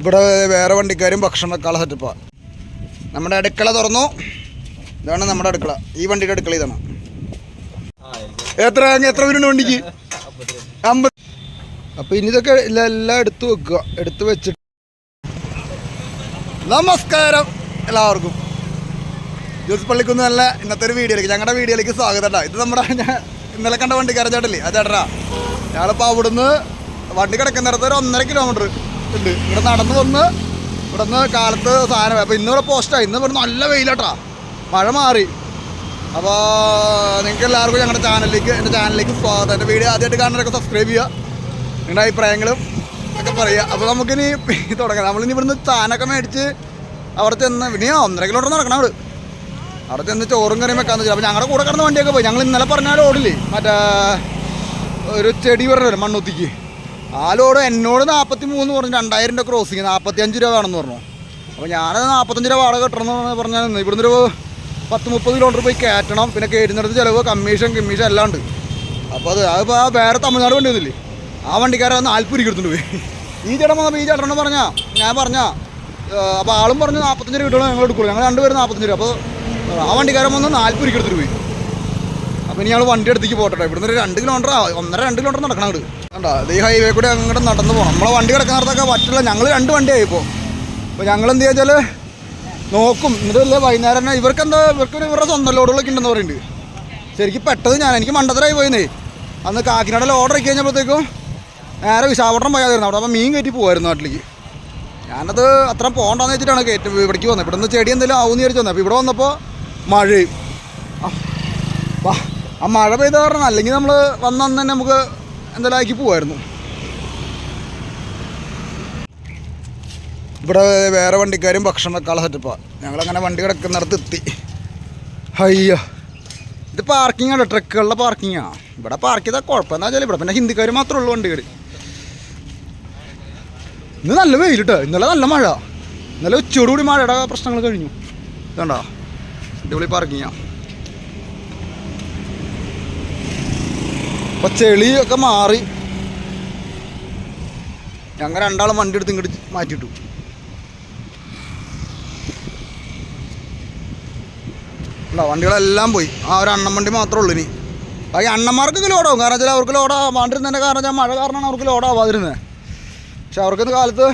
ഇവിടെ വേറെ വണ്ടിക്കാരും ഭക്ഷണക്കാളെ സെറ്റപ്പാണ് നമ്മുടെ അടുക്കള തുറന്നു. ഇതാണ് നമ്മുടെ അടുക്കള. ഈ വണ്ടിയുടെ അടുക്കള ഇതാണ്. എത്ര എത്ര പേരുണ്ട് വണ്ടിക്ക്? അമ്പത്. അപ്പൊ ഇനി ഇതൊക്കെ എല്ലാം എടുത്തു വെക്കുക. എടുത്തു വെച്ചിട്ട് നമസ്കാരം എല്ലാവർക്കും. ജോസ് പള്ളിക്കുന്ന് നല്ല ഇന്നത്തെ ഒരു വീഡിയോയിലേക്ക് ഞങ്ങളുടെ വീഡിയോയിലേക്ക് സ്വാഗതം കേട്ടോ ഇത് നമ്മുടെ ഇന്നലെ കണ്ട വണ്ടിക്കാരൻ ചേട്ടല്ലേ ആ ചേട്ടനാ. ഞങ്ങളിപ്പോൾ അവിടുന്ന് വണ്ടി കിടക്കുന്നിടത്ത് ഒരു ഒന്നര കിലോമീറ്റർ ഉണ്ട്. ഇവിടെ നടന്നു വന്ന് ഇവിടെ നിന്ന് കാലത്ത് സാധനം അപ്പോൾ ഇന്നിവിടെ പോസ്റ്റാണ് ഇന്ന് ഇവിടെ നല്ല വെയിലാട്ടാ. മഴ മാറി. അപ്പോൾ നിങ്ങൾക്ക് എല്ലാവർക്കും ഞങ്ങളുടെ ചാനലിലേക്ക് എന്റെ ചാനലിലേക്ക് സ്വാഗതം. എന്റെ വീഡിയോ ആദ്യമായിട്ട് കാണാനൊക്കെ സബ്സ്ക്രൈബ് ചെയ്യുക. നിങ്ങളുടെ അഭിപ്രായങ്ങളും ഒക്കെ പറയുക. അപ്പോൾ നമുക്കിനി തുടങ്ങാം. നമ്മളിനി ഇവിടുന്ന് സാധനമൊക്കെ മേടിച്ച് അവിടെ ചെന്ന് ഇനി ഒന്നര കിലോമീറ്റർ നടക്കണം അവിടെ. അവിടെ ചെന്ന് ചോറും കറിയും വെക്കാൻ വെച്ചാൽ അപ്പോൾ ഞങ്ങളുടെ കൂടെ കിടന്ന വണ്ടിയൊക്കെ പോയി. ഞങ്ങൾ ഇന്നലെ പറഞ്ഞ ഓടില്ലേ മറ്റേ ഒരു ചെടി പറഞ്ഞല്ലോ മണ്ണുത്തിക്ക്? ആ ലോഡ് എന്നോട് നാൽപ്പത്തി മൂന്ന് പറഞ്ഞു. രണ്ടായിരം രൂപ ക്രോസിങ് നാൽപ്പത്തി അഞ്ച് രൂപ വേണമെന്ന് പറഞ്ഞു. അപ്പോൾ ഞാനത് നാൽപ്പത്തഞ്ച് രൂപ വാടക കിട്ടണമെന്ന് പറഞ്ഞാൽ നിന്ന്. ഇവിടുന്ന് ഒരു പത്ത് മുപ്പത് കിലോമീറ്റർ പോയി കയറ്റണം. പിന്നെ കയറ്റുന്നിടത്ത് ചിലവ് കമ്മീഷൻ കമ്മീഷൻ അല്ലാണ്ട് അപ്പോൾ അത് അതിപ്പോൾ ആ വേറെ തമിഴ്നാട് വണ്ടി വന്നില്ലേ? ആ വണ്ടിക്കാരൻ നാൽപ്പത് എടുത്തുകൊണ്ട് പോയി. ഈ ചേട്ടൻ വന്നപ്പോൾ ഈ ചേട്ടനോട് പറഞ്ഞാൽ ഞാൻ പറഞ്ഞാൽ അപ്പോൾ ആളും പറഞ്ഞു നാൽപ്പത്തഞ്ച് രൂപ കിട്ടണം ഞങ്ങൾ എടുക്കുള്ളൂ. ഞങ്ങൾ രണ്ടുപേരും നാൽപ്പത്തഞ്ച് രൂപ. അപ്പോൾ ആ വണ്ടിക്കാരൻ വന്ന് നാൽപ്പത് എടുത്തിട്ട് പോയി. അപ്പോൾ ഇനി ഞങ്ങൾ വണ്ടി അടുത്തേക്ക് പോട്ടെ ഇവിടുന്ന് ഒരു രണ്ട് കിലോമീറ്റർ ഒന്നര രണ്ട് കിലോമീറ്റർ നടക്കണം അങ്ങോട്ട് കണ്ടോ? അത് ഈ ഹൈവേ കൂടെ അങ്ങോട്ട് നടന്നു പോകണം നമ്മളെ വണ്ടി കിടക്കുന്നിടത്തൊക്കെ പറ്റില്ല. ഞങ്ങൾ രണ്ട് വണ്ടിയായി ഇപ്പോൾ അപ്പോൾ ഞങ്ങൾ എന്ത് ചെയ്യാച്ചാൽ നോക്കും എന്നിട്ടല്ലേ വൈകുന്നേരം തന്നെ ഇവർക്ക് എന്താ ഇവർക്ക് ഇവരുടെ സ്വന്തം ലോഡുകളൊക്കെ ഉണ്ടെന്ന് പറയുന്നുണ്ട് ശരിക്കും പെട്ടത് ഞാൻ. എനിക്ക് മണ്ടത്തരായി പോയിന്നേ. അന്ന് കാക്കിനാടയിൽ ഓർഡർ ആക്കി കഴിഞ്ഞപ്പോഴത്തേക്കും നേരെ വിശാപട്ടണം പോയാതായിരുന്നു അവിടെ അപ്പോൾ മീൻ കയറ്റി പോകുമായിരുന്നു നാട്ടിലേക്ക്. ഞാനത് അത്ര പോകണ്ടെന്ന് വെച്ചിട്ടാണ് കയറ്റി ഇവിടേക്ക് വന്നത്. ഇവിടെ നിന്ന് ചെടി എന്തെങ്കിലും ആവുമെന്ന് വിചാരിച്ചു വന്നത്. അപ്പോൾ ഇവിടെ വന്നപ്പോൾ മഴയും. ആ, മഴ പെയ്ത കാരണം അല്ലെങ്കിൽ നമ്മൾ വന്നന്ന് തന്നെ നമുക്ക് എന്തായാലും ആക്കി പോവായിരുന്നു. ഇവിടെ വേറെ വണ്ടിക്കാരും ഭക്ഷണം വെക്കാനുള്ള സെറ്റപ്പാണ് ഞങ്ങളങ്ങനെ വണ്ടി കിടക്കുന്നിടത്ത് എത്തി. അയ്യ. ഇത് പാർക്കിംഗ് ആണ് ട്രക്കുകളുടെ പാർക്കിങ്ങാണ് ഇവിടെ പാർക്ക് ചെയ്താൽ കുഴപ്പമെന്ന് വെച്ചാൽ ഇവിടെ പിന്നെ ഹിന്ദിക്കാർ മാത്രമേ ഉള്ളൂ വണ്ടികൾ ഇന്ന് നല്ല വെയിൽ കേട്ടോ ഇന്നലെ നല്ല മഴ. ഇന്നലെ ഉച്ചയോടുകൂടി മഴയുടെ പ്രശ്നങ്ങൾ കഴിഞ്ഞു. ഇതുണ്ടോ. അടിപൊളി പാർക്കിങ്ങാണ് അപ്പൊ ചെളിയൊക്കെ മാറി. ഞങ്ങൾ രണ്ടാളും വണ്ടി എടുത്ത് ഇങ്ങോട്ട് മാറ്റിയിട്ടു. അല്ല വണ്ടികളെല്ലാം പോയി. ആ ഒരു അണ്ണൻ വണ്ടി മാത്രമേ ഉള്ളൂ ഇനി. ബാക്കി അണ്ണന്മാർക്ക് ലോഡാവും കാരണം വെച്ചാൽ അവർക്ക് തന്നെ കാരണം വെച്ചാൽ മഴ കാരണമാണ് അവർക്ക് ലോഡാവാതിരുന്നത് പക്ഷെ അവർക്ക് കാലത്ത്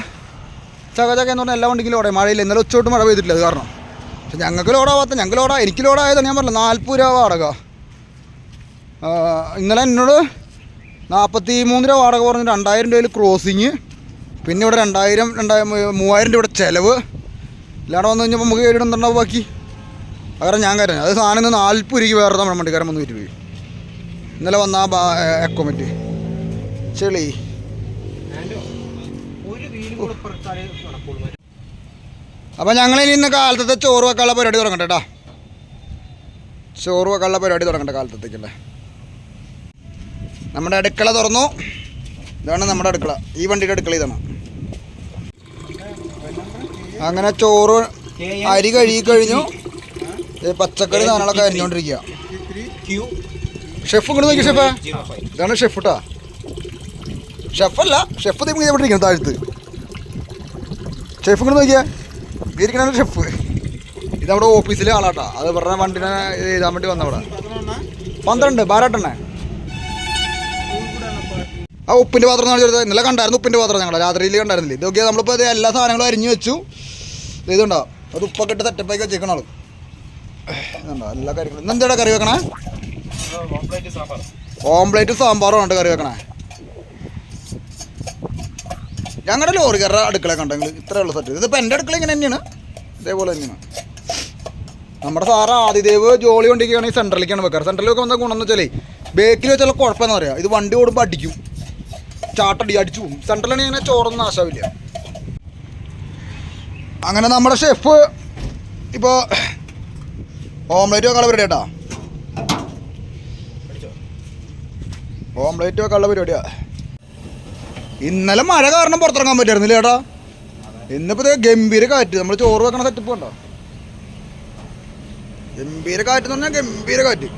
ചകചക ചക എന്ന് പറഞ്ഞാൽ എല്ലാ വണ്ടിക്കും ലോഡായി മഴയില്ല. ഇന്നലെ ഉച്ചോട്ട് മഴ പെയ്തിട്ടില്ല അത് കാരണം. പക്ഷെ ഞങ്ങൾക്ക് ലോഡാവാത്ത ഞങ്ങൾക്ക് ലോഡാ എനിക്ക് ലോഡായതാണ് ഞാൻ പറഞ്ഞില്ല നാൽപ്പത് രൂപ വാടക. ആ, ഇന്നലെ എന്നോട് നാൽപ്പത്തി മൂന്ന് രൂപ വാടക പറഞ്ഞ് രണ്ടായിരം രൂപയിൽ ക്രോസിങ്. പിന്നെ ഇവിടെ രണ്ടായിരം രണ്ടായിരം മൂവായിരം രൂപയുടെ ചിലവ്. ഇല്ലാണ്ട് വന്നു കഴിഞ്ഞപ്പോൾ നമുക്ക് കയറിയിട്ടുണ്ടാവും ബാക്കി? കാരണം ഞാൻ കാര്യം അത് സാധനം ഇന്ന് നാൽപ്പത് രൂപയ്ക്ക് വേറെ നമ്മുടെ വണ്ടിക്കാരൻ വന്ന് വിറ്റ് പോയി. ഇന്നലെ വന്ന ആ എക്കോമെറ്റ് ചെളി. അപ്പം ഞങ്ങൾ ഇനി ഇന്ന് കാലത്തത്തെ ചോറ് വെക്കാനുള്ള പരിപാടി തുടങ്ങട്ടെ കേട്ടോ ചോറ് വെക്കാനുള്ള പരിപാടി തുടങ്ങട്ടെ കാലത്തേക്കല്ലേ നമ്മുടെ അടുക്കള തുറന്നു. ഇതാണ് നമ്മുടെ അടുക്കള. ഈ വണ്ടിയുടെ അടുക്കള ഇതാണ്. അങ്ങനെ ചോറ് അരി കഴുകി കഴിഞ്ഞു. പച്ചക്കറി സാധനങ്ങളൊക്കെ അരിഞ്ഞുകൊണ്ടിരിക്കുക ഷെഫ് ഇങ്ങോട്ട് നോക്കി ഷെഫേ. ഇതാണ് ഷെഫ് കേട്ടാ ഷെഫല്ല ഷെഫ് ഇവിടെ ഇരിക്കണം താഴത്ത്. ഷെഫ് ഇങ്ങോട്ട് നോക്കിയാ. ഇരിക്കണ ഷെഫ്. ഇത് നമ്മുടെ ഓഫീസിലെ ആളാട്ടാ. അത് പറഞ്ഞ വണ്ടിനെ ഇതാൻ വേണ്ടി വന്നവിടെ. പന്ത്രണ്ട് ബാരാട്ടെണ്ണേ. ആ ഉപ്പിന്റെ പാത്രം എന്ന് ചോദിച്ചത് ഇന്നലെ കണ്ടായിരുന്നു ഉപ്പിന്റെ പാത്രം ഞങ്ങൾ രാത്രിയിൽ കണ്ടായിരുന്നില്ല? ഇതൊക്കെ നമ്മളിപ്പോൾ ഇത് എല്ലാ സാധനങ്ങളും അരിഞ്ഞു വെച്ചു. ഇതുണ്ടാവും ഇതുണ്ടോ? അത് ഉപ്പൊക്കെ ഇട്ട് സെറ്റപ്പാക്കി വെച്ചേക്കണ ആൾ എല്ലാ കാര്യങ്ങളും. ഇന്ന് എന്താ കറി വെക്കണേ? ഓംപ്ലേറ്റ് സാമ്പാറും ഉണ്ട് കറി വെക്കണേ. ഞങ്ങളുടെ ലോറിക്കാരുടെ അടുക്കള കണ്ടെങ്കിൽ ഇത്രയേ ഉള്ളൂ സെറ്റ് ഇതിപ്പോൾ എന്റെ അടുക്കള ഇങ്ങനെ തന്നെയാണ്. ഇതേപോലെ തന്നെയാണ്. നമ്മുടെ സാറ് ആദിദേവ് ജോളി കൊണ്ടിരിക്കുകയാണെങ്കിൽ സെൻട്രലിലേക്കാണ് വെക്കാറ്. സെൻട്രലിൽ വെക്കാൻ വന്ന ഗുണം എന്ന് വെച്ചാലേ ബേക്കിൽ വെച്ചുള്ള കുഴപ്പമെന്ന് പറയാം. ഇത് വണ്ടി ഓടുമ്പോൾ അടിക്കും. ചാട്ടടി അടിച്ചു. പോകും സെൻട്രലാണ് ഇങ്ങനെ ചോറൊന്നും നാശാവില്ല അങ്ങനെ നമ്മുടെ ഷെഫ് ഇപ്പോൾ ഓംലേറ്റ് വെക്കാനുള്ള പരിപാടി കേട്ടാ ഓംലേറ്റ് വെക്കാനുള്ള പരിപാടിയാ. ഇന്നലെ മഴ കാരണം പുറത്തിറങ്ങാൻ പറ്റായിരുന്നില്ല ചേട്ടാ? ഇന്നിപ്പോ ദേ ഗംഭീര കാറ്റ്. നമ്മൾ ചോറ് വെക്കണ സെറ്റപ്പ് കണ്ടോ? ഗംഭീര കാറ്റ് എന്ന് പറഞ്ഞാൽ ഗംഭീര കാറ്റ്.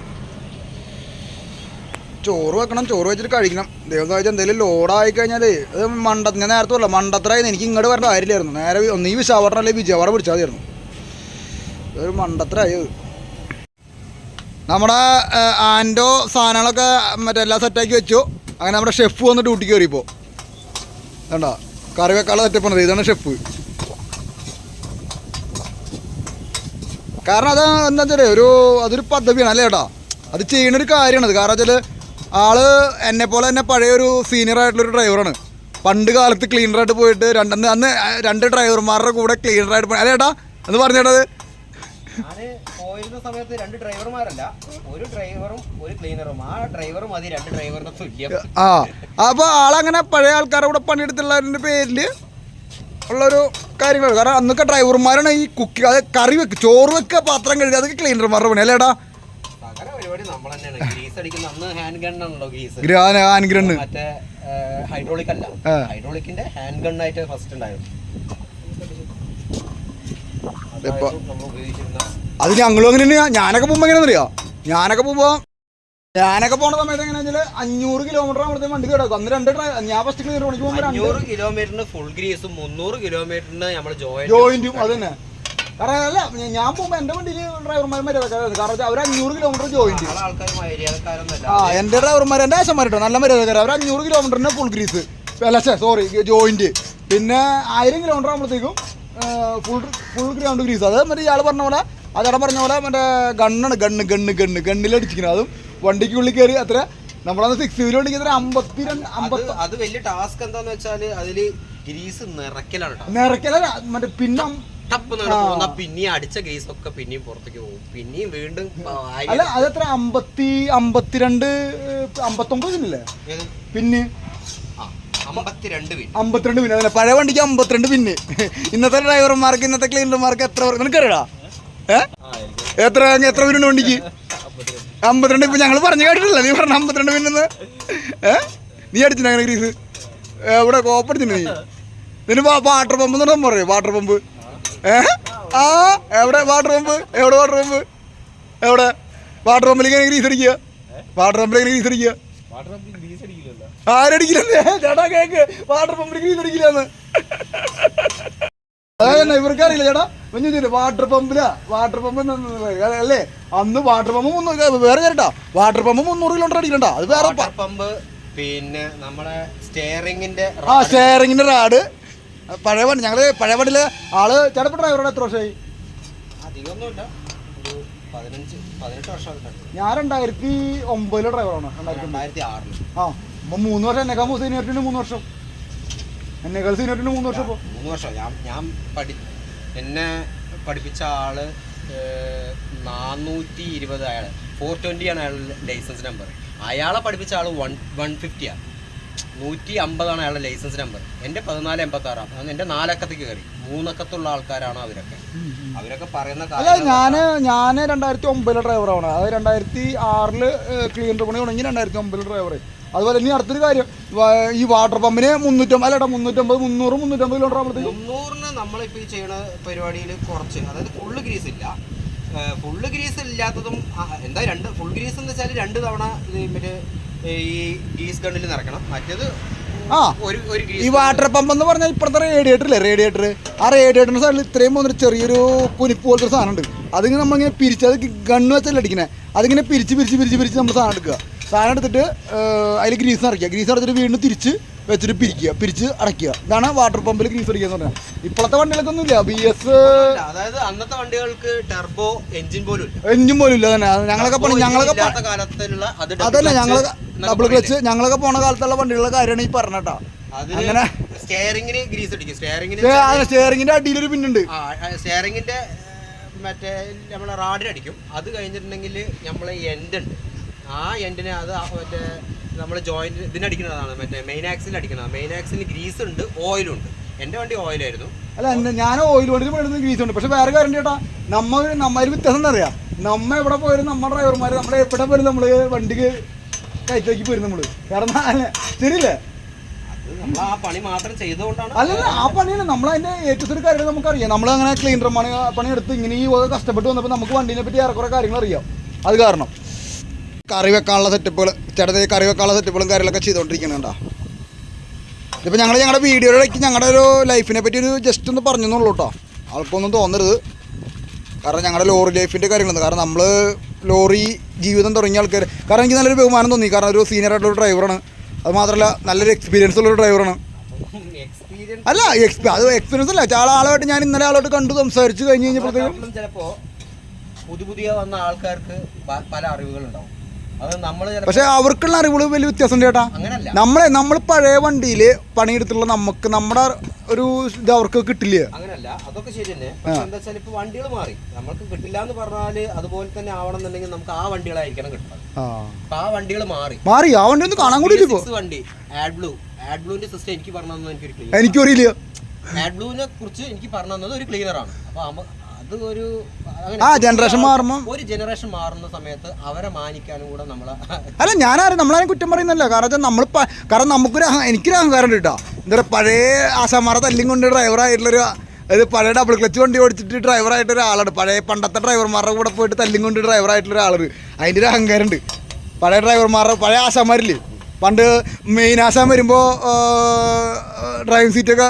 ചോറ് വെക്കണം ചോറ് വെച്ചിട്ട് കഴിക്കണം. ദൈവം കഴിച്ചാൽ എന്തെങ്കിലും ലോഡായി കഴിഞ്ഞാൽ അത് മണ്ട ഞാൻ നേരത്തെ പറഞ്ഞു മണ്ടത്തരായിരുന്നു എനിക്ക് ഇങ്ങോട്ട് വരേണ്ട കാര്യമില്ലായിരുന്നു. നേരെ ഒന്നീ വിശാവട്ടം അല്ലെങ്കിൽ വിജയവാട പിടിച്ചാൽ മതിയായിരുന്നു. ഇതൊരു മണ്ടത്തരായി അത്. നമ്മുടെ ആൻഡോ സാധനങ്ങളൊക്കെ മറ്റേ എല്ലാം സെറ്റാക്കി വെച്ചു. അങ്ങനെ നമ്മുടെ ഷെഫ് വന്ന് ഡ്യൂട്ടിക്ക് കയറിയപ്പോൾ വേണ്ട കറി വെക്കാനുള്ള സെറ്റപ്പ് ഉണ്ട് ഇതാണ് ഷെഫ്. കാരണം അത് എന്താ വെച്ചാൽ ഒരു അതൊരു പദ്ധതിയാണ് അല്ലേ ചേട്ടാ അത് ചെയ്യണൊരു കാര്യമാണത് കാരണം വെച്ചാൽ ആൾ എന്നെ പോലെ തന്നെ പഴയ ഒരു സീനിയർ ആയിട്ടുള്ളൊരു ഡ്രൈവറാണ് പണ്ട് കാലത്ത് ക്ലീനറായിട്ട് പോയിട്ട് രണ്ടെന്ന് അന്ന് രണ്ട് ഡ്രൈവർമാരുടെ കൂടെ ക്ലീനറായിട്ട് പോയി. അതേട്ടാ എന്ന് പറഞ്ഞേട്ടത് പോയിരുന്ന സമയത്ത് രണ്ട് ഡ്രൈവർമാരല്ല ഒരു ഡ്രൈവറും ഒരു ക്ലീനറും ആ മതി രണ്ട് ഡ്രൈവറിന്റെ തുല്യം. ആ അപ്പോൾ ആളങ്ങനെ പഴയ ആൾക്കാരുടെ കൂടെ പണിയെടുത്തുള്ളതിന്റെ പേരിൽ ഉള്ളൊരു കാര്യങ്ങൾ കാരണം അന്നൊക്കെ ഡ്രൈവർമാരാണ് ഈ കുക്കി അത് കറി വെക്ക് ചോറ് വെക്കുക പാത്രം കഴുകുക അതൊക്കെ ക്ലീനർമാരുടെ പണി. അല്ലേടാ പരിപാടി നമ്മൾ തന്നെയാണ് ഗ്രീസ് അടിക്കുന്ന അന്ന് ഹാൻഡ് ഗൺ ആണല്ലോ ഗ്രീസ്. ഗ്രാന ആൻഗ്രണ്ണ് മറ്റേ ഹൈഡ്രോളിക് അല്ല. ഹൈഡ്രോളിക്കിന്റെ ഹാൻഡ് ഗൺ ആയിട്ട് ഫസ്റ്റ് ഉണ്ടായിരുന്നു അത് ഞങ്ങളും അങ്ങനെ തന്നെയാ ഞാനൊക്കെ പോകുമ്പോ എങ്ങനെയാണെന്ന് അറിയാം ഞാനൊക്കെ പോകുമ്പോ ഞാനൊക്കെ പോണ സമയത്ത് എങ്ങനെയാ വെച്ചാൽ അഞ്ഞൂറ് കിലോമീറ്റർ അവിടുത്തെ വണ്ടി കിടക്കും അന്ന് രണ്ട് ഞാൻ ഫസ്റ്റ് പണിക്ക് പോകുമ്പോൾ അഞ്ഞൂറ് കിലോമീറ്ററിന് ഫുൾ ഗ്രീസും മുന്നൂറ് കിലോമീറ്ററിന് നമ്മൾ ജോയിന്റും അത് തന്നെ. കാരണം അല്ല ഞാൻ പോകുമ്പോ എന്റെ വണ്ടിയിൽ ഡ്രൈവർമാർ മര്യാദക്കാരാണ് കാരണം അവർ അഞ്ഞൂറ് കിലോമീറ്റർ ജോയിൻ ചെയ്യും. ആ എന്റെ ഡ്രൈവർമാർ എന്റെ ആശമാരിട്ടോ നല്ല മര്യാദക്കാർ അവർ അഞ്ഞൂറ് കിലോമീറ്ററിന് ഫുൾ ഗ്രീസ് അല്ല സോറി ജോയിന്റ് പിന്നെ ആയിരം കിലോമീറ്റർ ആകുമ്പോഴത്തേക്കും ഫുൾ ഫുൾ ഗ്രൗണ്ട് ഗ്രീസ് അത് മറ്റേ ഇയാൾ പറഞ്ഞ പോലെ അതവിടെ പറഞ്ഞ പോലെ മറ്റേ ഗണ്ണാണ് ഗണ്ണ് ഗണ്ണ് ഗണ്ണ് ഗണ്ണിലടിച്ചിരിക്കുന്നത് അതും വണ്ടിക്കുള്ളിൽ കയറി അത്ര നമ്മളത് സിക്സ് വണ്ടിക്ക് എത്ര അമ്പത്തി രണ്ട് അത് വലിയ ടാസ്ക് എന്താന്ന് വെച്ചാൽ അതിൽ ഗ്രീസ് നിറയ്ക്കലാണ് മറ്റേ പിന്നെ. ടപ്പ് അടിച്ച ഗ്രീസ് ഒക്കെ പിന്നെയും പുറത്തേക്ക് പോകും. പിന്നെയും വീണ്ടും അല്ല അതെത്ര അമ്പത്തി അമ്പത്തിരണ്ട് അമ്പത്തൊമ്പത് പിന്നില്ലേ പിന്നെ? അമ്പത്തിരണ്ട് പിന്നെ അതന്നെ പഴയ വണ്ടിക്ക് അമ്പത്തിരണ്ട് പിന്നെ ഇന്നത്തെ ഡ്രൈവർമാർക്ക് ഇന്നത്തെ ക്ലീനർമാർക്ക് എത്ര നിനക്കറിയടാ? ഏ? എത്ര എത്ര പിന്നുണ്ട് വണ്ടിക്ക്? അമ്പത്തിരണ്ട് ഇപ്പൊ ഞങ്ങൾ പറഞ്ഞു കേട്ടിട്ടില്ല. നീ പറഞ്ഞ അമ്പത്തിരണ്ട് പിന്നെന്ന് ഏ? നീ അങ്ങനെ ഗ്രീസ്? എവിടെ? കോപ്പടിച്ചിട്ടുണ്ട് നീ? നിന് വാട്ടർ പമ്പ് എന്ന് പറയോ വാട്ടർ പമ്പ് ഏ? ആ എവിടെ? വാട്ടർ പമ്പ് എവിടെ വാട്ടർ പമ്പ് എവിടെ? വാട്ടർ പമ്പിലേക്ക് എങ്ങനെ ഗ്രീസ് അടിക്കുക? വാട്ടർ പമ്പിലേക്ക് ഗ്രീസ് അടിക്കുക. ആരടിക്കില്ലേ ചേട്ടാ കേക്ക്. വാട്ടർ പമ്പിലേക്ക് ഗ്രീസ് അടിക്കില്ലെന്ന്. അതന്നെ ഇവർക്ക് അറിയില്ല ചേട്ടാ. കുഞ്ഞു വാട്ടർ പമ്പിലാ വാട്ടർ പമ്പ് അല്ലേ അന്ന് വാട്ടർ പമ്പ് മുന്നൂറ് വേറെ ചേട്ടാ. വാട്ടർ പമ്പ് മുന്നൂറ് കിലോമീറ്റർ അടിക്കണ്ട? അത് വേറെ പമ്പ് പിന്നെ നമ്മുടെ സ്റ്റിയറിംഗിന്റെ ആ സ്റ്റിയറിംഗിന്റെ റാഡ് പഴയ വണ്ടി ഞങ്ങൾ പഴയ വണ്ടിയിൽ ആൾ ചേട്ടപ്പ ഡ്രൈവറുടെ എത്ര വർഷമായി? ഞാൻ രണ്ടായിരത്തി ഒമ്പതിലെ ഡ്രൈവറാണ് രണ്ടായിരത്തി ആ അപ്പൊ മൂന്ന് വർഷം എന്നെക്കാൾ സീനിയറിന് മൂന്ന് വർഷം. എന്നെക്കാൾ സീനിയറിന് മൂന്ന് വർഷം ഇപ്പോൾ മൂന്ന് വർഷം ഞാൻ ഞാൻ പഠി എന്നെ പഠിപ്പിച്ച ആൾ നാനൂറ്റി ഇരുപത് അയാൾ. ഫോർ ട്വന്റി ആണ് അയാളുടെ ലൈസൻസ് നമ്പർ അയാളെ പഠിപ്പിച്ച ആൾ വൺ വൺ ഫിഫ്റ്റിയാണ് നൂറ്റി അമ്പതാണ് അയാളുടെ ലൈസൻസ് നമ്പർ എന്റെ പതിനാല് എൺപത്തി ആറാം അത് എന്റെ നാലക്കത്തേക്ക് കയറി. മൂന്നക്കത്തുള്ള ആൾക്കാരാണ് അവരൊക്കെ. അവരൊക്കെ പറയുന്ന അല്ല ഞാൻ ഞാൻ ഞാൻ രണ്ടായിരത്തി ഒമ്പതിലെ ഡ്രൈവറാണ് അത് രണ്ടായിരത്തി ആറിൽ ക്ലീൻ പണി തുടങ്ങി രണ്ടായിരത്തി ഒമ്പതിലെ ഡ്രൈവർ അതുപോലെ ഇനി അടുത്തൊരു കാര്യം. ഈ വാട്ടർ പമ്പിന് മുന്നൂറ്റമ്പത് ഏട്ടാ മുന്നൂറ്റമ്പത് മുന്നൂറ് മുന്നൂറ്റമ്പത് കിലോമീറ്റർ ആവുമ്പോൾ മുന്നൂറിന് നമ്മളിപ്പോൾ ഈ ചെയ്യുന്ന പരിപാടിയിൽ കുറച്ച് അതായത് ഫുള്ള് ഗ്രീസ് ഇല്ല. ഫുള്ള് ഗ്രീസ് ഇല്ലാത്തതും എന്താ രണ്ട് ഫുൾ ഗ്രീസ് എന്ന് വെച്ചാൽ രണ്ട് തവണ ഇത് മറ്റേ ഈ ഗണ്ണിൽ മറ്റേത് ആ. ഈ വാട്ടർ പമ്പ് എന്ന് പറഞ്ഞാൽ ഇപ്പോഴത്തെ റേഡിയേറ്റർ ഇല്ലേ? റേഡിയേറ്റർ ആ റേഡിയേറ്ററിന് സൈഡിൽ ഇത്രയും പോകുന്നൊരു ചെറിയൊരു കുനിപ്പ് പോലത്തെ ഒരു സാധനം ഉണ്ട്. അതിങ്ങനെ നമ്മളിങ്ങനെ പിരിച്ച് അത് ഗണ്ണ് വെച്ചല്ല അടിക്കണെ? അതിങ്ങനെ പിരിച്ച് പിരിച്ച് പിരിച്ച് പിരിച്ച് നമ്മൾ സാധനം എടുക്കുക. സാധനം എടുത്തിട്ട് അതിൽ ഗ്രീസ് നിറയ്ക്കുക. ഗ്രീസ് നിറച്ചിട്ട് വീണ്ടും തിരിച്ച് വെച്ചിട്ട് പിരിക്കുക പിരിച്ച് അടയ്ക്കുക. ഇതാണ് വാട്ടർ പമ്പിൽ ഗ്രീസ് അടിക്കുക എന്ന് പറഞ്ഞാൽ ഇപ്പോഴത്തെ വണ്ടികൾക്കൊന്നും ഇല്ല ബി എസ് അതായത് അന്നത്തെ വണ്ടികൾക്ക് ടെർബോ എഞ്ചിൻ പോലും ഇല്ല. എഞ്ചും പോലും ഇല്ല. തന്നെ ഞങ്ങളൊക്കെ പണി ഞങ്ങളൊക്കെ അതന്നെ. ഞങ്ങൾ ഡബിൾ ക്ലച്ച് ഞങ്ങളൊക്കെ പോണ കാലത്തുള്ള വണ്ടികളുടെ കാര്യമാണ് ഈ പറഞ്ഞട്ടാ അങ്ങനെ സ്റ്റെയറിങ്ങിന് ഗ്രീസ് അടിക്കും. സ്റ്റിയറിംഗിന്റെ അടിയിലൊരു പിന്നുണ്ട് ആ സ്റ്റെയറിങ്ങിന്റെ മറ്റേ നമ്മളെ റാഡിനടിക്കും അത് കഴിഞ്ഞിട്ടുണ്ടെങ്കിൽ നമ്മളെ എൻഡ് ഉണ്ട്. ആ എൻഡിനെ അത് മറ്റേ നമ്മൾ ജോയിന്റ് ഇതിനടിക്കുന്നതാണ് മറ്റേ മെയിൻ ആക്സിൽ അടിക്കുന്നത് മെയിൻ ആക്സിൽ ഗ്രീസ് ഉണ്ട് ഓയിലുണ്ട് എന്റെ വണ്ടി ഓയിലായിരുന്നു അല്ല ഞാൻ ഓയിൽ വണ്ടിയിൽ പണിയുന്ന ഗ്രീസ് ഉണ്ട്. പക്ഷെ വേറെ കാര്യം ചേട്ടാ. നമ്മൾ നമ്മ ഒരു വ്യത്യാസം എന്നറിയാം നമ്മ എവിടെ പോയാലും നമ്മുടെ ഡ്രൈവർമാർ നമ്മൾ എവിടെ പോയാലും നമ്മൾ വണ്ടിക്ക് കയറ്റാക്കി പോരും നമ്മൾ കാരണം അല്ല- ശരിയല്ലേ? അല്ലല്ല ആ പണിയാണ്. നമ്മൾ അതിന്റെ ഏറ്റവും ഒരു കാര്യം നമുക്കറിയാം. നമ്മൾ അങ്ങനെ ക്ലീനർ പണി പണിയെടുത്ത് ഇങ്ങനെ ഈ കഷ്ടപ്പെട്ട് വന്നപ്പോൾ നമുക്ക് വണ്ടിനെ പറ്റി ഏറെക്കുറെ കാര്യങ്ങൾ അറിയാം അത് കാരണം. കറി വെക്കാനുള്ള സെറ്റപ്പുകൾ ചേട്ടത്തി കറി വെക്കാനുള്ള സെറ്റപ്പുകളും കാര്യങ്ങളൊക്കെ ചെയ്തുകൊണ്ടിരിക്കുന്നുണ്ടോ ഇതിപ്പോൾ ഞങ്ങൾ ഞങ്ങളുടെ വീഡിയോയിലേക്ക് ഞങ്ങളുടെ ഒരു ലൈഫിനെ പറ്റി ഒരു ജസ്റ്റ് ഒന്ന് പറഞ്ഞെന്നുള്ളൂ കേട്ടോ ആൾക്കൊന്നും തോന്നരുത്. കാരണം ഞങ്ങളുടെ ലോറി ലൈഫിന്റെ കാര്യങ്ങളുണ്ട് കാരണം നമ്മൾ ലോറി ജീവിതം തുടങ്ങിയ ആൾക്കാർ കാരണം എനിക്ക് നല്ലൊരു ബഹുമാനം തോന്നി. കാരണം ഒരു സീനിയർ ആയിട്ടുള്ള ഡ്രൈവറാണ് അത് മാത്രമല്ല നല്ലൊരു എക്സ്പീരിയൻസ് ഉള്ളൊരു ഡ്രൈവറാണ് അല്ല എക്സ്പീ അത് എക്സ്പീരിയൻസ് അല്ല. ചാള ആളുമായിട്ട് ഞാൻ ഇന്നലെ ആളോട്ട് കണ്ടു സംസാരിച്ച് കഴിഞ്ഞ് കഴിഞ്ഞപ്പോഴത്തേക്കും ചിലപ്പോൾ പുതിയ പുതിയ വന്ന ആൾക്കാർക്ക് പല അറിവുകളുണ്ടാവും. പക്ഷേ അവർക്കുള്ള അറിവുകൾ വലിയ വ്യത്യാസം ചേട്ടാ. നമ്മളെ നമ്മൾ പഴയ വണ്ടിയിൽ പണിയെടുത്തുള്ള നമുക്ക് നമ്മുടെ ഒരു ഇത് അവർക്ക് കിട്ടില്ല? അങ്ങനല്ല. അതൊക്കെ ശരി തന്നെ. എന്താ വെച്ചാൽ ഇപ്പൊ വണ്ടികൾ മാറി. നമ്മൾക്ക് കിട്ടില്ല എന്ന് പറഞ്ഞാൽ അതുപോലെ തന്നെ ആവണം എന്നുണ്ടെങ്കിൽ നമുക്ക് ആ വണ്ടികളായിരിക്കണം കിട്ടുന്നത് ആ. വണ്ടികൾ മാറി. മാറി. ആ വണ്ടി ഒന്ന് കാണാൻ കൂടി വണ്ടി ആഡ് ബ്ലൂ ആഡ് ബ്ലൂവിന്റെ സിസ്റ്റം എനിക്ക് പറഞ്ഞു എനിക്ക് അറിയില്ല ആഡ് ബ്ലൂവിനെ കുറിച്ച് എനിക്ക് പറഞ്ഞു തന്നത് ഒരു ക്ലീനറാണ് അപ്പൊ അത് ഒരു ആ ജനറേഷൻ മാറുമ്പോൾ ഒരു ജനറേഷൻ മാറുന്ന സമയത്ത് അവരെ മാനിക്കാനും കൂടെ നമ്മളെ അല്ല ഞാനാരും നമ്മളാരും കുറ്റം പറയുന്നില്ല കാരണം നമ്മൾ കാരണം നമുക്കൊരു എനിക്കൊരു അഹങ്കാരം ഉണ്ട് കേട്ടോ എന്താ പറയുക പഴയ ആശാമാരെ തല്ലും കൊണ്ട് ഡ്രൈവറായിട്ടുള്ളൊരു അത് പഴയ ഡബിൾ ക്ലച്ച് വണ്ടി ഓടിച്ചിട്ട് ഡ്രൈവറായിട്ട് ഒരാളാണ്. പഴയ പണ്ടത്തെ ഡ്രൈവർമാരുടെ കൂടെ പോയിട്ട് തല്ലും കൊണ്ട് ഡ്രൈവറായിട്ടുള്ള ഒരാളാണ്. അതിന്റെ ഒരു അഹങ്കാരം ഉണ്ട്. പഴയ ഡ്രൈവർമാരുടെ പഴയ ആശാമാരില്ലേ പണ്ട് മെയിൻ ആശാൻ വരുമ്പോൾ ഡ്രൈവിംഗ് സീറ്റൊക്കെ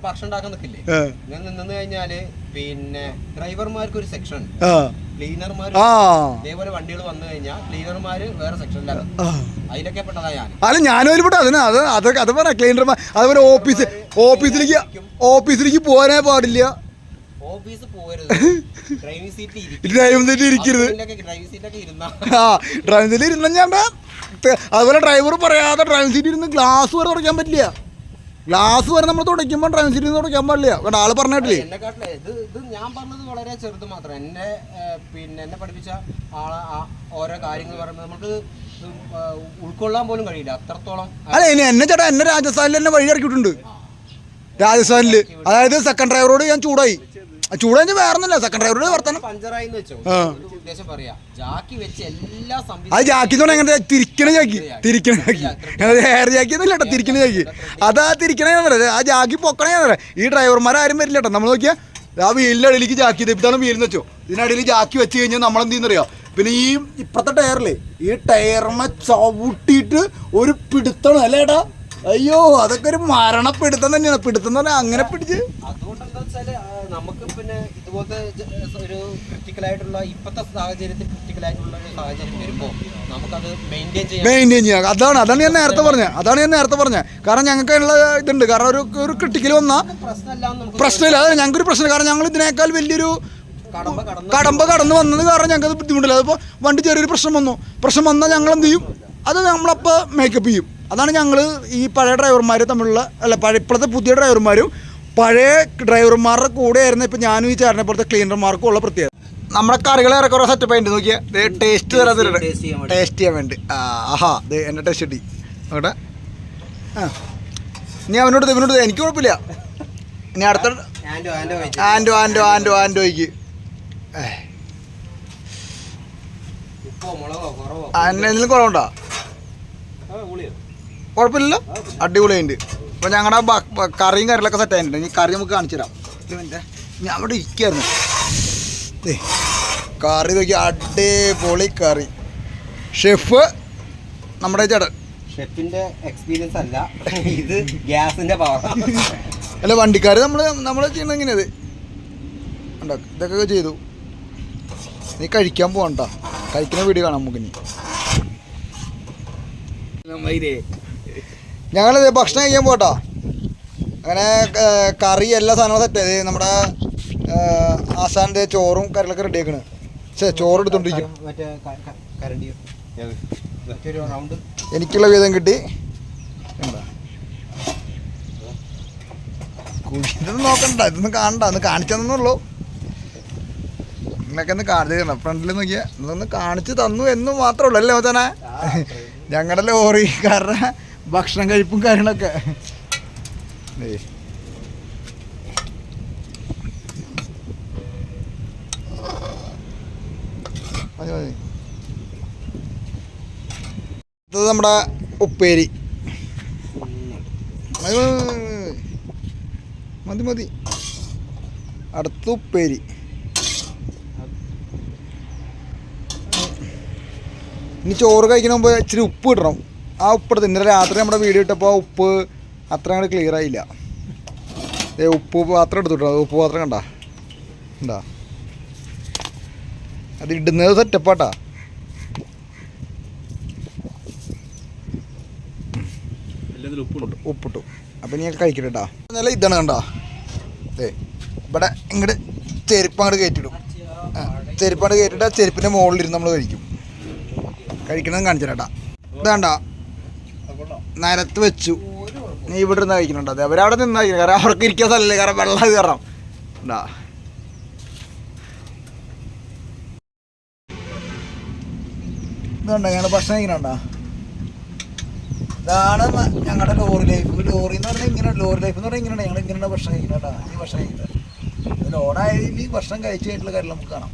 ഭക്ഷണം ഉണ്ടാക്കാൻ നിൽക്കില്ലേ? ആ, നിന്ന് നിന്ന് കഴിഞ്ഞാൽ പിന്നെ ഡ്രൈവർമാർക്ക് ഒരു സെക്ഷൻ ക്ലീനർമാർ ഇതേപോലെ വണ്ടികൾ വന്നു കഴിഞ്ഞാൽ ക്ലീനർമാർ വേറെ സെക്ഷനിലാണ് ആ. അതിലൊക്കെ പെട്ടതാ ഞാൻ അല്ല ഞാനും ഒരുപാട് അതിന് അത് അതൊക്കെ അത് പറയാം ക്ലീനർമാർ അതുപോലെ ഓഫീസ് ഓഫീസിലേക്ക് ഓഫീസിലേക്ക് പോകാനേ പാടില്ല. ഓഫീസ് പോകരുത്. ഡ്രൈവിംഗ് സീറ്റ് സീറ്റിൽ ഇരിക്കരുത്. ഡ്രൈവിംഗ് ഇരുന്നാ. ആ ഡ്രൈവിംഗ് സീറ്റിൽ ഇരുന്ന ഞാൻ അതുപോലെ ഡ്രൈവർ പറയാതെ ഡ്രൈവിംഗ് സീറ്റിൽ ഇരുന്ന് ഗ്ലാസ് വരെ തുടയ്ക്കാൻ പറ്റില്ല. ഗ്ലാസ് വരെ നമ്മൾ തുടയ്ക്കുമ്പോൾ ഡ്രൈവിംഗ് സീറ്റിൽ നിന്ന് തുടയ്ക്കാൻ പാടില്ല. വേണ്ട ആൾ പറഞ്ഞിട്ടില്ലേ ഇത് ഇത് ഞാൻ പറഞ്ഞത് വളരെ ചെറുത് മാത്രം. എന്നെ പിന്നെ എന്നെ പഠിപ്പിച്ച ആളെ ഓരോ കാര്യങ്ങൾ പറയുമ്പോൾ നമുക്ക് ഉൾക്കൊള്ളാൻ പോലും കഴിയില്ല. അത്രത്തോളം അല്ല ഇനി എന്നെ ചേട്ടാ എന്നെ രാജസ്ഥാനിൽ എന്നെ വഴി ഇറക്കിയിട്ടുണ്ട്. രാജസ്ഥാനിൽ അതായത് സെക്കൻഡ് ഡ്രൈവറോട് ഞാൻ ചൂടായി. ആ ചൂടായി വേറെ ഒന്നല്ല സെക്കൻഡ് ഡ്രൈവറുടെ വർത്തനം വെച്ചോ ഉദ്ദേശം പറയാ ജാക്കി വെച്ച് എല്ലാ അത് ജാക്കി എന്ന് പറഞ്ഞാൽ എങ്ങനെ തിരിക്കണ ജാക്കി. തിരിക്കണ ജാക്കി. ഹെയർ ജാക്കി എന്നല്ല കേട്ടോ തിരിക്കണ ജാക്കി. അതാ തിരിക്കണേ ആ ജാക്കി പൊക്കണേ ഈ ഡ്രൈവർമാരും വരില്ല കേട്ടോ നമ്മൾ നോക്കിയാൽ ആ വീലിന്റെ അടിയിലേക്ക് ജാക്കി തെപ്പിത്താണ് വീലെന്ന് വെച്ചോ. ഇതിനടിയിൽ ജാക്കി വെച്ച് കഴിഞ്ഞാൽ നമ്മൾ എന്ത് ചെയ്യുന്നറിയോ? പിന്നെ ഈ ഇപ്പത്തെ ടയറില്ലേ ഈ ടയറിനെ ചവിട്ടിയിട്ട് ഒരു പിടുത്തണം അല്ലേ ഏട്ടാ അയ്യോ അതൊക്കെ ഒരു മരണപ്പിടുത്തം തന്നെയാണ്. പിടുത്തം തന്നെ അങ്ങനെ പിടിച്ച്. അതുകൊണ്ട് എന്താ വെച്ചാൽ നമുക്ക് പിന്നെ ഇതുപോലത്തെ ഒരു ക്രിട്ടിക്കൽ ആയിട്ടുള്ള ഇപ്പോഴത്തെ സാഹചര്യത്തിൽ ക്രിട്ടിക്കൽ ആയിട്ടുള്ള ഒരു സാഹചര്യം വരുമ്പോൾ നമുക്കത് മെയിന്റെയിൻ ചെയ്യാൻ മെയിന്റെയിൻ ചെയ്യുക അതാണ് അതാണ് ഞാൻ നേരത്തെ പറഞ്ഞത് അതാണ് ഞാൻ നേരത്തെ പറഞ്ഞത് കാരണം ഞങ്ങൾക്ക് അതിനുള്ള ഇതുണ്ട്. കാരണം ഒരു ഒരു ക്രിട്ടിക്കൽ വന്നാൽ പ്രശ്നമല്ല എന്ന് നമുക്ക് പ്രശ്നമില്ല. അത് ഞങ്ങൾക്കൊരു പ്രശ്നം. കാരണം ഞങ്ങൾ ഇതിനേക്കാൾ വലിയൊരു കടമ്പ കടന്ന് വന്നത് കാരണം ഞങ്ങൾക്ക് ബുദ്ധിമുട്ടില്ല. അതിപ്പോൾ വണ്ടി ചെറിയൊരു പ്രശ്നം വന്നു. പ്രശ്നം വന്നാൽ ഞങ്ങൾ എന്ത് ചെയ്യും? അത് നമ്മളപ്പോൾ മേക്കപ്പ് ചെയ്യും. അതാണ് ഞങ്ങൾ ഈ പഴയ ഡ്രൈവർമാർ തമ്മിലുള്ള അല്ല പഴയ ഇപ്പോഴത്തെ പുതിയ ഡ്രൈവർമാരും പഴയ ഡ്രൈവർമാരുടെ കൂടെ ആയിരുന്നു ഇപ്പം ഞാനും ഈ ചേട്ടനെ പോലത്തെ ക്ലീനർമാർക്കും ഉള്ള പ്രത്യേകത. നമ്മുടെ കറികൾ ഇറക്കുറ സെറ്റപ്പ് ആയിട്ട് നോക്കിയാൽ ടേസ്റ്റ് തരാൻ ടേസ്റ്റ് ചെയ്യാൻ വേണ്ടി. ആഹാ ഇത് എന്റെ ടേസ്റ്റ് കിട്ടി. നോക്കട്ടെ. ആ. നീ അവനോട് ഇവനോട് എനിക്ക് കുഴപ്പമില്ല. ഇനി അടുത്ത ആൻഡോ ആൻഡോ ആൻഡോ ആൻഡോ ആൻഡോ ആൻഡോയ്ക്ക് എന്തെങ്കിലും കുറവുണ്ടോ? കുഴപ്പമില്ലല്ലോ? അടിപൊളിയുണ്ട് അപ്പോൾ ഞങ്ങളുടെ കറിയും കറികളൊക്കെ സെറ്റ് ആയിട്ടുണ്ട്. ഇനി കറി നമുക്ക് കാണിച്ചു തരാം. ഞാൻ അവിടെ ഇരിക്കായിരുന്നു. ദേ, കറി നോക്കി അടിപൊളി കറി. ഷെഫ് നമ്മുടെ ചേട്ടൻ. ഷെഫിന്റെ എക്സ്പീരിയൻസ് അല്ല. ഇത് ഗ്യാസിന്റെ പവർ അല്ല വണ്ടിക്കാർ നമ്മൾ നമ്മൾ ചെയ്യുന്നത് എങ്ങനെയത് ഇതൊക്കെ ചെയ്തു. നീ കഴിക്കാൻ പോകണ്ട കഴിക്കുന്ന വീഡിയോ കാണാം നമുക്ക് ഇനി ഞങ്ങളിത് ഭക്ഷണം കഴിക്കാൻ പോട്ടോ. അങ്ങനെ കറി എല്ലാ സാധനങ്ങളും സെറ്റ് ചെയ്ത് നമ്മുടെ ആസാന്റെ ചോറും കറികളൊക്കെ റെഡി ആക്കണ്. ശേ ചോറ് എടുത്തോണ്ടിരിക്കും. എനിക്കുള്ള വീതം കിട്ടി. കുഴിച്ചിട്ടൊന്നും ഇതൊന്നും നോക്കണ്ട ഇതൊന്നും കാണണ്ട ഒന്ന് കാണിച്ചു തന്നുള്ളൂ നിങ്ങളൊക്കെ ഒന്ന് കാണിച്ചു തരണം. ഫ്രണ്ടിൽ നോക്കിയാൽ ഇതൊന്ന് കാണിച്ചു തന്നു എന്ന് മാത്രമേ ഉള്ളൂ അല്ലേ മച്ചാനെ? ഞങ്ങളുടെ ലോറിക്കാരുടെ ഭക്ഷണം കഴിപ്പും കാര്യങ്ങളൊക്കെ. നമ്മുടെ ഉപ്പേരി. മതി മതി, അടുത്ത ഉപ്പേരി. ഇനി ചോറ് കഴിക്കണ മുമ്പ് ഇച്ചിരി ഉപ്പ് കിട്ടണം ആ ഉപ്പ് എടുത്ത് ഇന്നലെ രാത്രി നമ്മുടെ വീഡിയോ ഇട്ടപ്പോൾ ഉപ്പ് അത്ര അങ്ങോട്ട് ക്ലിയർ ആയില്ല. ഏ ഉപ്പ് പാത്രം എടുത്തിട്ടോ ഉപ്പ് പാത്രം കണ്ട? ഉണ്ടാ അത് ഇടുന്നത് സെറ്റപ്പാട്ടാ ഉപ്പിട്ടു. അപ്പം ഇനി കഴിക്കട്ടെ കേട്ടാ നല്ല ഇതാണ് കണ്ടോ? ഏ ഇവിടെ ഇങ്ങോട്ട് ചെരുപ്പ് അങ്ങോട്ട് കയറ്റിടും ആ, ചെരുപ്പ് അങ്ങോട്ട് കയറ്റിട്ട് ആ ചെരുപ്പിന്റെ മുകളിലിരുന്ന് നമ്മൾ കഴിക്കും. കഴിക്കണമെന്ന് കാണിച്ചു ഇതാ ഇതാണ്ട? നിലത്ത് വെച്ചു. നീ ഇവിടെ നിന്ന് കഴിക്കുന്നുണ്ട് അതെ അവരവിടെ നിന്ന് കഴിക്കണം. കാരണം അവർക്ക് ഇരിക്കാൻ സ്ഥലമില്ല. കാരണം വെള്ളം കയറാം ഉണ്ടാ ഇതുണ്ടോ? ഞങ്ങൾ ഭക്ഷണം കഴിക്കണുണ്ടോ? ഇതാണ് ഞങ്ങളുടെ ലോറി ലൈഫ്. ലോറി എന്ന് പറഞ്ഞാൽ ഇങ്ങനെ ലോറി ലൈഫ് എന്ന് പറഞ്ഞാൽ ഇങ്ങനെയാണ്. ഞങ്ങൾ ഇങ്ങനെയാണ് ഭക്ഷണം കഴിക്കുന്നത് കേട്ടോ ഈ ഭക്ഷണം കഴിക്കുന്നത് ഈ ഭക്ഷണം കഴിച്ചു കഴിഞ്ഞിട്ടുള്ള കാര്യം നമുക്ക് കാണാം.